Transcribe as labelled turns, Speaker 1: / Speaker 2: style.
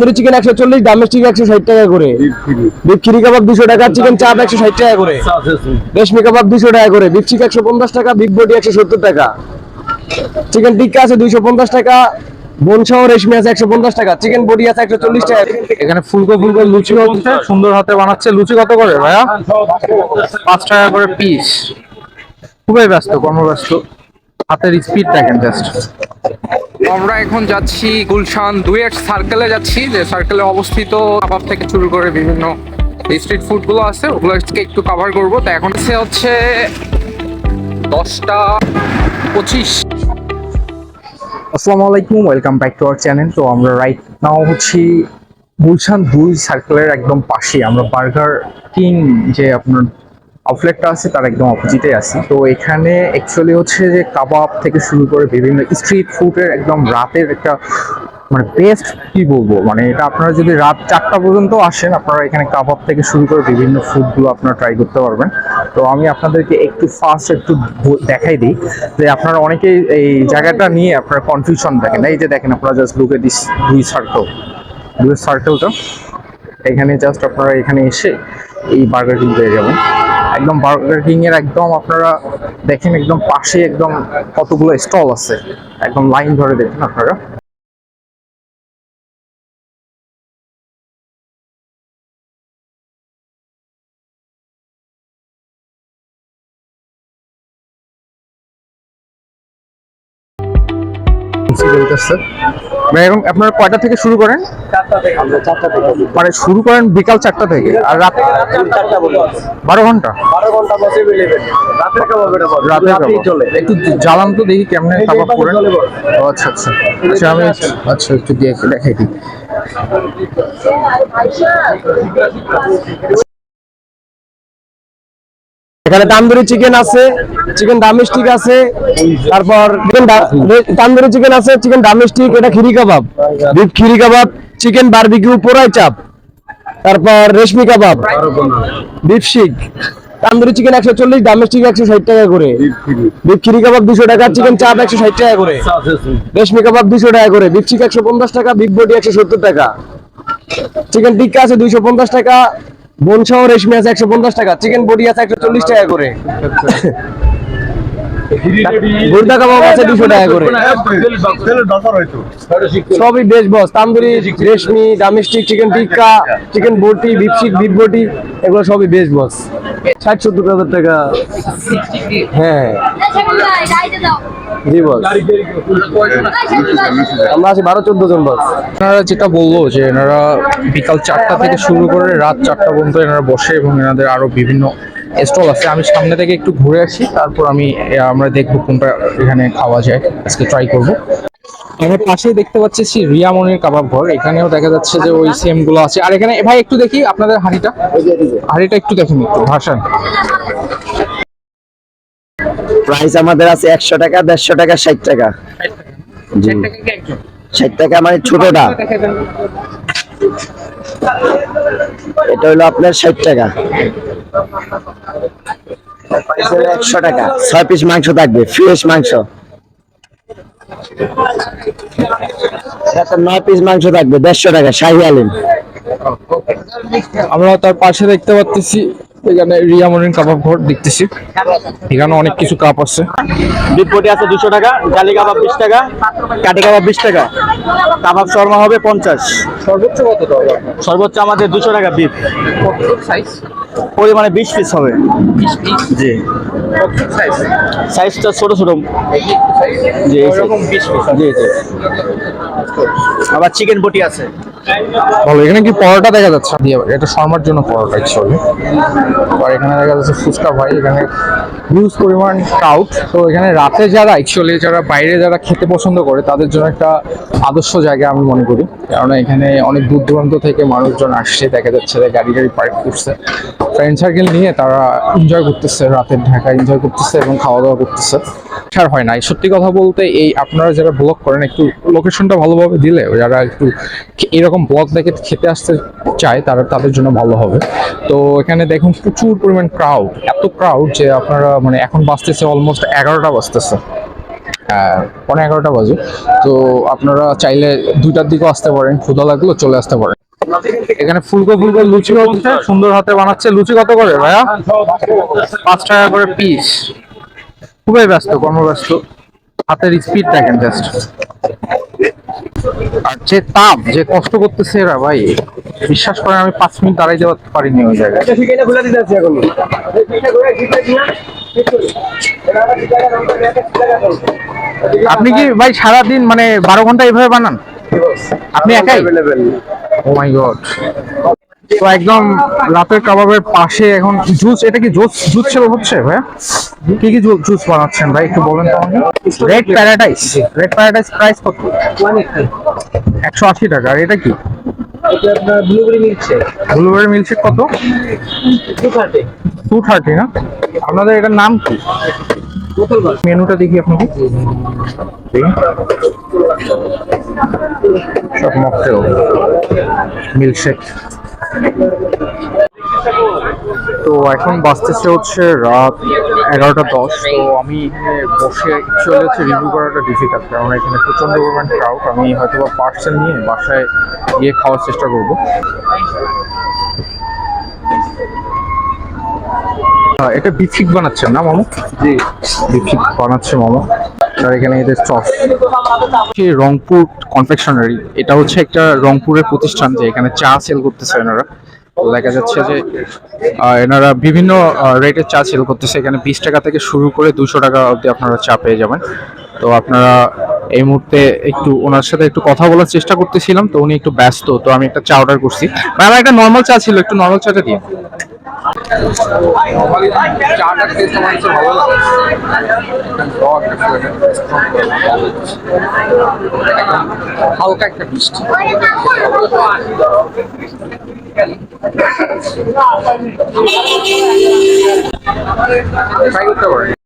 Speaker 1: Tandoori chicken একশো চল্লিশ ডামেস্টিক একশো ষাট টাকা করে। বিফ খিরি কাবাব দুশো টাকা চিকেন চাপ একশো ষাট টাকা করে। রেশমি কাবাব দুশো টাকা করে। বিফ চিক একশো পঞ্চাশ টাকা বিফ বডি একশো সত্তর টাকা। চিকেন টিক্কা আছে দুইশো পঞ্চাশ টাকা বোন সহ রেশমি আছে একশো পঞ্চাশ টাকা চিকেন বডি আছে একশো চল্লিশ টাকা।
Speaker 2: এখানে ফুলকো ফুলকো লুচি হচ্ছে সুন্দর হাতে বানাচ্ছে। লুচি কত করে ভাইয়া? পাঁচ টাকা করে পিস খুবই ব্যস্ত কর্মব্যস্ত। হাতের স্পিড দেখেন জাস্ট
Speaker 3: আমরা এখন যাচ্ছি গুলশান দুই এক সার্কেলে যাচ্ছি, যে সার্কেলে অবস্থিত কাবাব থেকে শুরু করে বিভিন্ন স্ট্রিট ফুডগুলো আছে, ওগুলো আজকে একটু কভার করব। তো এখন সে হচ্ছে দশটা পঁচিশ।
Speaker 2: আসসালামু আলাইকুম welcome back to our channel তো আমরা রাইট নাও হচ্ছি গুলশান দুই সার্কেলের একদম পাশে আমরা বার্গার কিং যে আপনার আউটলেটটা আছে, তার একদম অপোজিটে আছি। তো এখানে অ্যাকচুয়ালি হচ্ছে যে কাবাব থেকে শুরু করে বিভিন্ন স্ট্রিট ফুডের একদম রাতের একটা মানে বেস্ট কি বলব? মানে এটা আপনারা যদি রাত চারটা পর্যন্ত আসেন, আপনারা এখানে কাবাব থেকে শুরু করে বিভিন্ন ফুডগুলো আপনারা ট্রাই করতে পারবেন। তো আমি আপনাদেরকে একটু ফার্স্ট একটু দেখাই দিই যে আপনারা অনেকেই এই জায়গাটা নিয়ে আপনারা কনফিউশন দেখেন। এই যে দেখেন, আপনারা জাস্ট লুকে দিস দুই সার্কেল দুই সার্কেলটা এখানে জাস্ট আপনারা এখানে এসে এই বার্গার কিং পেয়ে যাবেন। একদম বার্গার কিং এর একদম আপনারা দেখেন একদম পাশে একদম কতগুলো স্টল আছে। একদম লাইন ধরে দেখেন আপনারা। ভাই এখন আপনারা কয়টা থেকে শুরু করেন? মানে শুরু করেন বিকাল চারটা থেকে আর রাত বারো ঘণ্টা? একটু জ্বালান তো দেখি কেমন কাবাব করেন। আচ্ছা আচ্ছা। আচ্ছা আমি আচ্ছা একটু দেখাই দিই।
Speaker 1: এখানে তান্দুরি চিকেন আছে চিকেন ডামেস্টিক আছে তারপর তান্দুরি চিকেন আছে চিকেন ডামেস্টিক এটা khiri kebab. Beef khiri kebab chicken barbecue পোড়াই চাপ। তারপর রেশমি কাবাব। বিফ শিক। তান্দুরি চিকেন একশো চল্লিশ ডামেস্টিক একশো ষাট টাকা করে। বিফ খিরি কাবাব দুশো টাকা চিকেন চাপ একশো ষাট টাকা করে। রেশমি কাবাব দুশো টাকা করে। বিফ চিক একশো পঞ্চাশ টাকা বিফ বডি একশো সত্তর টাকা। চিকেন টিক্কা আছে দুইশো পঞ্চাশ টাকা। বোন সহ রেশমি আছে একশো পঞ্চাশ টাকা, চিকেন বডি আছে একশো চল্লিশ টাকা করে। আছে দুশো টাকা করে। সবই বেশ boss reshmi chicken tikka, chicken boti boti, এগুলো সবই বেশ বস। হাজার টাকা। হ্যাঁ আছি বারো জন
Speaker 2: এনারা যেটা বলল যে এনারা বিকাল চারটা থেকে শুরু করে রাত চারটা পর্যন্ত এনারা বসে এবং এনাদের আরও বিভিন্ন স্টল আছে। আমি সামনে থেকে একটু ঘুরে আসি, তারপর আমি আমরা দেখব কোনটা এখানে খাওয়া যায়। আজকে ট্রাই করব। আমার পাশেই দেখতে পাচ্ছি শ্রী রিয়ামনির কাবাব ঘর। এখানেও দেখা যাচ্ছে যে ওই সেমগুলো আছে। আর এখানে ভাই একটু দেখি আপনাদের হাঁড়িটা। হাঁড়িটা একটু দেখেন একটু ভাষান
Speaker 4: প্রাইস আমাদের আছে একশো টাকা দেড়শো টাকা ষাট টাকা। ষাট টাকা মানে ছোটটা। এটা হলো আপনার ষাট টাকা। একশো টাকা। ছয় পিস মাংস থাকবে ফ্রেশ মাংস। পিস মাংস দেড়শো
Speaker 2: আমরা তার পাশে দেখতে পাচ্ছি এখানে রিয়ামনির কাবাব ঘর দেখতেছি। এখানে অনেক কিছু কাপ আছে।
Speaker 4: বিপ বটি আছে দুশো টাকা জালি কাবাব বিশ টাকা কাটি কাবাব বিশ টাকা। কাবাব শর্মা হবে পঞ্চাশ।
Speaker 2: সর্বোচ্চ কত
Speaker 4: সর্বোচ্চ আমাদের দুশো টাকা বিপ
Speaker 2: সাইজ
Speaker 4: পরিমাণে বিশ পিস হবে। জি। সাইজটা ছোট ছোট। জি জি জি। আবার চিকেন বটি আছে।
Speaker 2: ভালো, এখানে কি পরোটা দেখা যাচ্ছে? দিয়ে, এটা শর্মার জন্য পরোটা অ্যাকচুয়ালি আর এখানে দেখা যাচ্ছে ফুচকা ভাই, এখানে হিউজ পরিমাণ ক্রাউড তো এখানে রাতে যারা অ্যাকচুয়ালি যারা বাইরে যারা খেতে পছন্দ করে, তাদের জন্য একটা আদর্শ জায়গা আমি মনে করি। কারণ এখানে অনেক দূর দূরান্ত থেকে মানুষজন আসছে, দেখা যাচ্ছে গাড়ি গাড়ি পার্ক করছে। ফ্রেন্ড সার্কেল নিয়ে তারা এনজয় করতেছে রাতের ঢাকা এনজয় করতেছে এবং খাওয়া দাওয়া করতেছে। ছাড় হয় না সত্যি কথা বলতে এই আপনারা যারা ব্লগ করেন, একটু লোকেশনটা ভালোভাবে দিলে যারা একটু এরকম ব্লগ দেখে খেতে আসতে চায়, তারা তাদের জন্য ভালো হবে। তো এখানে দেখুন প্রচুর পরিমাণ ক্রাউড এত ক্রাউড যে আপনারা মানে এখন বাঁচতেছে অলমোস্ট এগারোটা বাজতেছে। হ্যাঁ পনেরো এগারোটা বাজে। তো আপনারা চাইলে দুইটার দিকেও আসতে পারেন ক্ষুদা লাগল চলে আসতে পারেন। এখানে ফুলকো ফুলকো লুচি সুন্দর হাতে বানাচ্ছে। লুচি কত করে ভাইয়া? পাঁচ টাকা করে পিস খুবই ব্যস্ত কর্মব্যস্ত। হাতের স্পিড দেখেন জাস্ট আর যে তাপ যে কষ্ট করতেছে এরা ভাই বিশ্বাস করেন আমি পাঁচ মিনিট দাঁড়াইতে পারিনি ওই জায়গায়। আপনি কি ভাই সারাদিন মানে বারো ঘণ্টা এইভাবে বানান? আপনি একাই? ও মাই গড তো একদম রাতের কাবাবের পাশে এখন জুস, এটা কি জুস জুস সেল হচ্ছে ভাইয়া? কি কি জুস বানাচ্ছেন ভাই, একটু বলেন তো আমাকে। Red paradise red paradise price কত? একশো আশি টাকা, আর এটা কি?
Speaker 1: ব্লুবেরি মিল্কশেক
Speaker 2: ব্লুবেরি মিল্কশেক কত টু থার্টি না? আপনাদের এটার নাম কি? মেনুটা দেখি আপনাকে। সব মকটেল মিল্কশেক তো এখন বাজতেছে হচ্ছে রাত এগারোটা দশ তো আমি এখানে বসে অ্যাকচুয়ালি হচ্ছে রিভিউ করাটা ডিফিকাল্ট কারণ এখানে প্রচণ্ড পরিমাণ ক্রাউড আমি হয়তো বা পার্সেল নিয়ে বাসায় গিয়ে খাওয়ার চেষ্টা করব। এটা বিফিক বানাচ্ছেন না মামু? জি। বিফিক বানাচ্ছে মামু। আর এখানে এদের চস কি রংপুর কনফেকশনারি এটা হচ্ছে একটা রংপুরের প্রতিষ্ঠান যে এখানে চা সেল করতেছে এনারা। দেখা যাচ্ছে যে এনারা বিভিন্ন রেটের চা সেল করতেছে। এখানে বিশ টাকা থেকে শুরু করে দুশো টাকা অবধি আপনারা চা পেয়ে যাবেন। তো আপনারা এই মুহূর্তে একটু, ওনার সাথে একটু কথা বলার চেষ্টা করতেছিলাম, তো উনি একটু ব্যস্ত, তো আমি একটা চা অর্ডার করছি। আমার একটা নর্মাল চা ছিল, একটু নর্মাল চাটা দিয়ে।
Speaker 3: চাটার টেস্ট আমার কাছে ভালো হালকা একটা মিষ্টি ট্রাই করতে